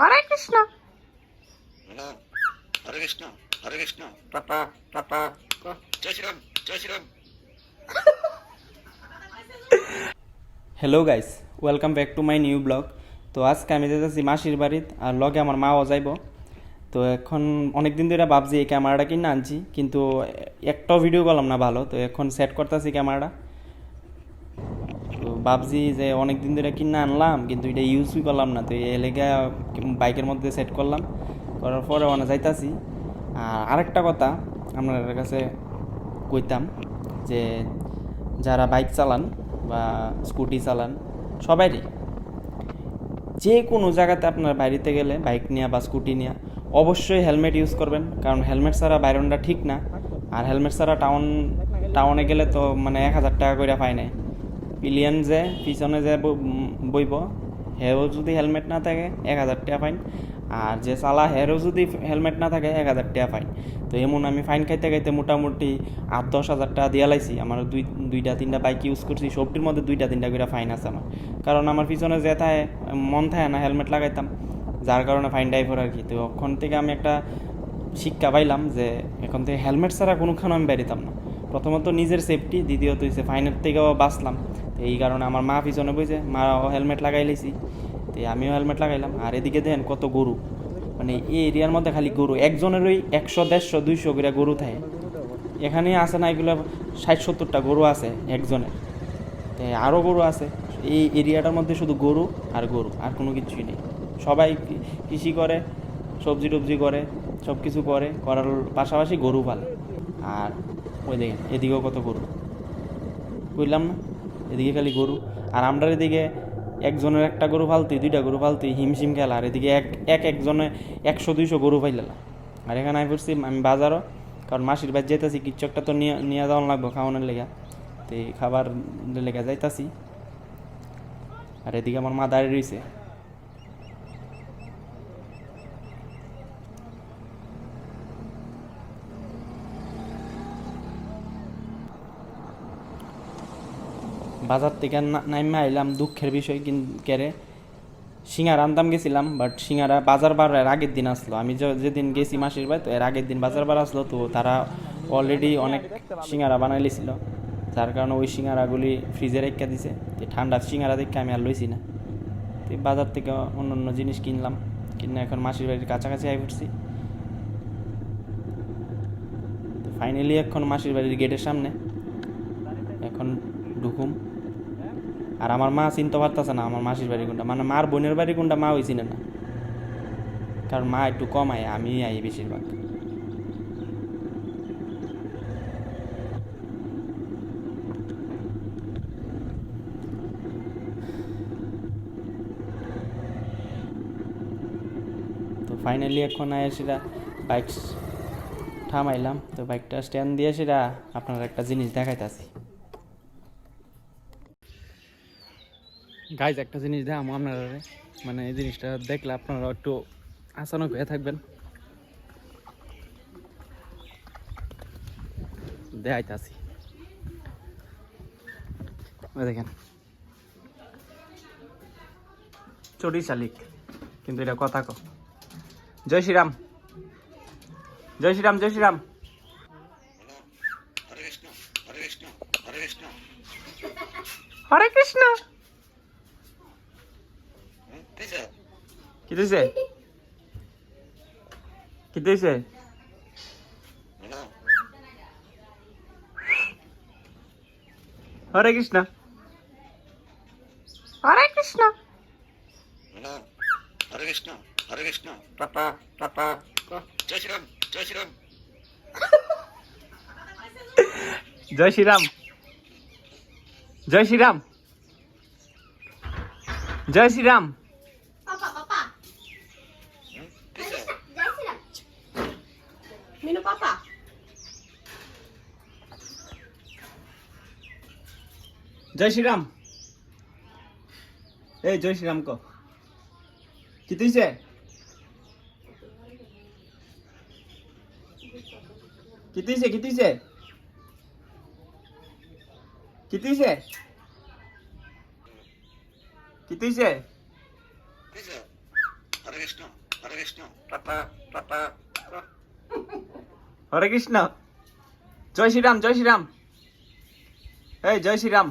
হরে Krishna. Hello Hare Krishna হরে কৃষ্ণ। জয় শ্রীরাম জয় Shriram. Hello guys welcome back to my new blog তো আজকে আমি যেতেছি মাসির বাড়িত আর লগে আমার মাও যাইব। তো এখন অনেক দিন ধরে ভাবছি এই ক্যামেরাটা কিনে আনছি কিন্তু একটাও ভিডিও করলাম না ভালো। তো এখন সেট করতেছি ক্যামেরাটা। ভাবছি যে অনেক দিন ধরে কিনে আনলাম, কিন্তু এটা ইউজই করলাম না। তো এই লেগে বাইকের মধ্যে সেট করলাম। করার পরে অনেক যাইতাছি। আর আরেকটা কথা আপনাদের কাছে কইতাম যে, যারা বাইক চালান বা স্কুটি চালান, সবাইরই যে কোনো জায়গাতে আপনার বাইরেতে গেলে বাইক নিয়ে বা স্কুটি নিয়ে অবশ্যই হেলমেট ইউজ করবেন। কারণ হেলমেট ছাড়া বাইরনটা ঠিক না। আর হেলমেট ছাড়া টাউন টাউনে গেলে তো মানে এক হাজার টাকা করে ফাইন পিলিয়ন যে, পিছনে যে বইব হেও যদি হেলমেট না থাকে, এক হাজার টাকা ফাইন আর যে চালা হেরও যদি হেলমেট না থাকে, এক হাজার টাকা ফাইন তো এমন আমি ফাইন খাইতে খাইতে মোটামুটি আট, দশ হাজার টাকা দিয়ে লাইছি। আমার দুই, দুইটা, তিনটা বাইক ইউজ করছি, সবটির মধ্যে দুইটা, তিনটা করে ফাইন আছে আমার। কারণ আমার পিছনে যে থাকে মন থাকে না হেলমেট লাগাইতাম। যার কারণে ফাইন ড্রাইভার আর কি। তো ওখান থেকে আমি একটা শিক্ষা পাইলাম যে, এখন থেকে হেলমেট ছাড়া কোনোখানে আমি বেরিতাম না। প্রথমত নিজের সেফটি দ্বিতীয়ত হচ্ছে ফাইনের থেকেও বাঁচলাম। এই কারণে আমার মা পিছনে বইছে মাও হেলমেট লাগাই লাইছি। তো আমিও হেলমেট লাগাইলাম। আর এদিকে দেন কত গরু। মানে এই এরিয়ার মধ্যে খালি গরু, একজনেরই একশো, দেড়শো, দুইশো করে গরু থাকে। এখানে আছে না, এগুলো ষাট, সত্তরটা গরু আছে একজনের তো আরও গরু আছে। এই এরিয়াটার মধ্যে শুধু গরু আর গরু, আর কোনো কিছুই নেই। সবাই কৃষি করে, সবজি টবজি করে সব কিছু করে, করার পাশাপাশি গরু পালে। আর ওই দেখেন, এদিকেও কত গরু। বুঝলাম না? এদিকে খালি গরু। আর আমরা এদিকে একজনের একটা গরু ফালতি দুইটা গরু ফালতি হিমশিম খেলা। আর এদিকে এক এক একজনে একশো, দুইশো গরু ফাইলালা আর এখানে আমি পড়ছি আমি বাজারও, কারণ মাসির বাড়ি যাইতাছি, কিছু একটা তো নিয়ে নিয়ে যাওয়া লাগবে খাওয়ানোর লেগা। তো এই খাবার লেগে যাইতাছি। আর এদিকে আমার মা দাঁড়িয়ে রয়েছে বাজার থেকে নাইমে আইলাম, দুঃখের বিষয় কেরে। সিঙ্গারা আনতাম, গেছিলাম বাট সিঙ্গারা বাজার বার এর আগের দিন আসলো। আমি যেদিন গেছি মাসির বাড়ি তো এর আগের দিন বাজার বার আসলো, তো তারা অলরেডি অনেক সিঙ্গারা বানাই লিছিল। যার কারণে ওই সিঙ্গারাগুলি ফ্রিজে রেখে দিছে। তো ঠান্ডা সিঙ্গারা দেখে আমি আর লইছি না। তো বাজার থেকে অন্য অন্য জিনিস কিনলাম। কিনে এখন মাসির বাড়ির কাছাকাছি আই পড়ছি ফাইনালি এখন মাসির বাড়ির গেটের সামনে। এখন ঢুকুম। আর আমার মা চিনতে পারতেছে না আমার মাসির বাড়ি কোনটা। মানে মার বোনের বাড়ি কোনটা, মা ওই চিনে না। কারণ মা একটু কম আয় আমি আই বেশিরভাগ। তো ফাইনালি এখন আয় সেটা বাইক থামাইলাম। তো বাইকটা স্ট্যান্ড দিয়ে সেটা আপনার একটা জিনিস দেখাইতেছি। গাইজ একটা জিনিস দেখাম আপনারা মানে এই জিনিসটা দেখলে আপনারা একটু আচানক হয়ে থাকবেন। দেখাইতাছি। ওই দেখেন। চটি শালিক কিন্তু এটা কথা কো জয় শ্রীরাম। জয় শ্রীরাম জয় শ্রীরাম। হরে কৃষ্ণ হরে কৃষ্ণ হরে কৃষ্ণ হরে কৃষ্ণ হুম, ঠিক আছে কি দিছে কি দিছে Hare Krishna. Hare Krishna. Hello Hare Krishna Hare Krishna. Papa papa. জয় শ্রীরাম জয় শ্রীরাম। জয় শ্রীরাম। জয় শ্রীরাম। জয় শ্রীরাম। Minu papa. জয় শ্রীরাম এই জয় শ্রীরাম ক কি তুইছে কি তুইছে কি তুইছে কি তুইছে কি তুইছে ঠিক আছে হরে কৃষ্ণ কৃষ্ণ হরে কৃষ্ণ পাপা পাপা হরে কৃষ্ণ। জয় শ্রীরাম জয় শ্রীরাম। এই জয় শ্রীরাম।